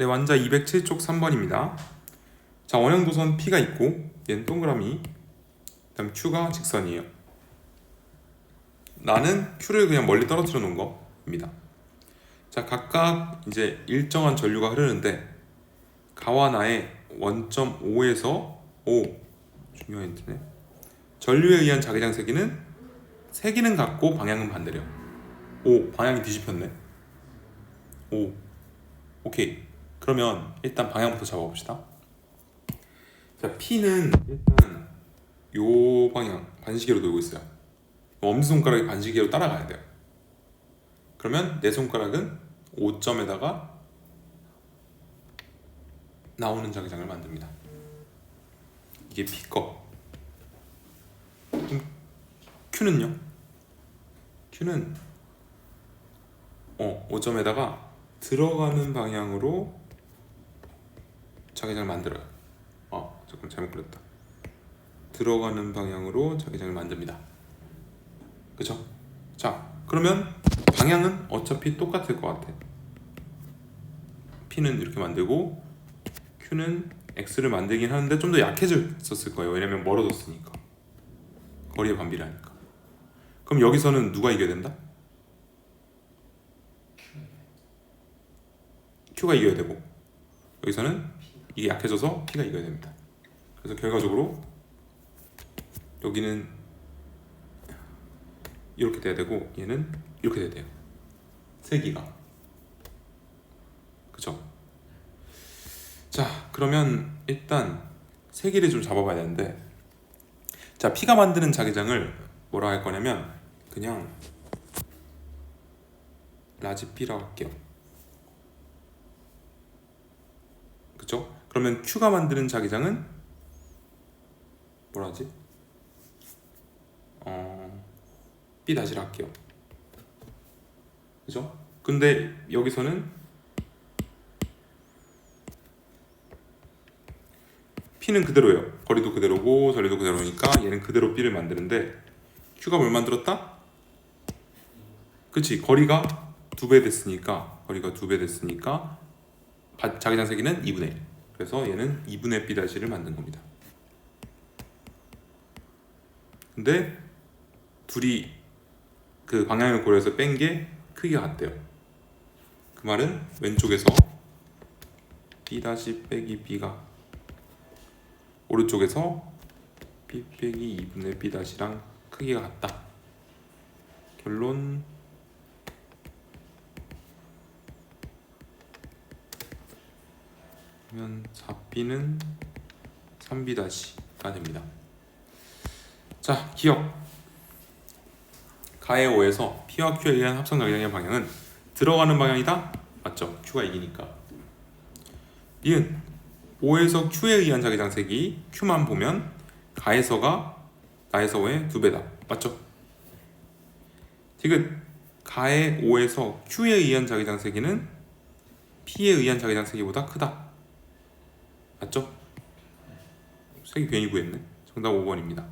네, 완자 207쪽 3번입니다. 자, 원형도선 P가 있고 얘는 동그라미 그다음 Q가 직선이에요. 나는 Q를 그냥 멀리 떨어뜨려 놓은 겁니다. 자, 각각 이제 일정한 전류가 흐르는데 가와 나의 원점 5에서 5 중요한 힌트네. 전류에 의한 자기장 세기는 세기는 같고 방향은 반대래요. 오 방향이 뒤집혔네. 오 오케이. 그러면 일단 방향부터 잡아봅시다. 자 P는 일단 요 방향 반시계로 돌고 있어요. 엄지 손가락이 반시계로 따라가야 돼요. 그러면 내 손가락은 5점에다가 나오는 자기장을 만듭니다. 이게 P 거. 그럼 Q는요? Q는 어 5점에다가 들어가는 방향으로 자기장을 만들어요. 아 잠깐 잘못 그렸다. 들어가는 방향으로 자기장을 만듭니다. 그쵸? 자 그러면 방향은 어차피 똑같을 것 같아. P는 이렇게 만들고 Q는 X를 만들긴 하는데 좀 더 약해졌을 거예요. 왜냐면 멀어졌으니까. 거리에 반비례하니까. 그럼 여기서는 누가 이겨야 된다? Q가 이겨야 되고 여기서는 이게 약해져서 P가 이겨야 됩니다. 그래서 결과적으로 여기는 이렇게 돼야 되고 얘는 이렇게 돼야 돼요. 세기가 그쵸? 자 그러면 일단 세기를 좀 잡아봐야 되는데 자 P가 만드는 자기장을 뭐라 할 거냐면 그냥 라지 P라고 할게요. 그쵸? 그러면 Q가 만드는 자기장은 뭐라 하지? 어 B 다시를 할게요. 그죠? 근데 여기서는 P는 그대로예요. 거리도 그대로고 전리도 그대로니까 얘는 그대로 B를 만드는데 Q가 뭘 만들었다? 그치 거리가 두 배 됐으니까 거리가 두 배 됐으니까 바- 자기장 세기는 2분의 1 그래서 얘는 2분의 B 다시를 만든 겁니다. 근데 둘이 그 방향을 고려해서 뺀 게 크기가 같대요. 그 말은 왼쪽에서 B 빼기 B가 오른쪽에서 B 빼기 2분의 B 다시랑 크기가 같다. 결론 그러면 4B는 3B 다시가 됩니다. 자, 기억. 가의 5에서 P와 Q에 의한 합성 자기장의 방향은 들어가는 방향이다? 맞죠? Q가 이기니까. 니은 5에서 Q에 의한 자기장 색이 Q만 보면 가에서가 나에서 5의 두 배다. 맞죠? 디귿 가의 5에서 Q에 의한 자기장 세기는 P에 의한 자기장 세기보다 크다. 맞죠? 색이 괜히 구했네. 정답 5번입니다.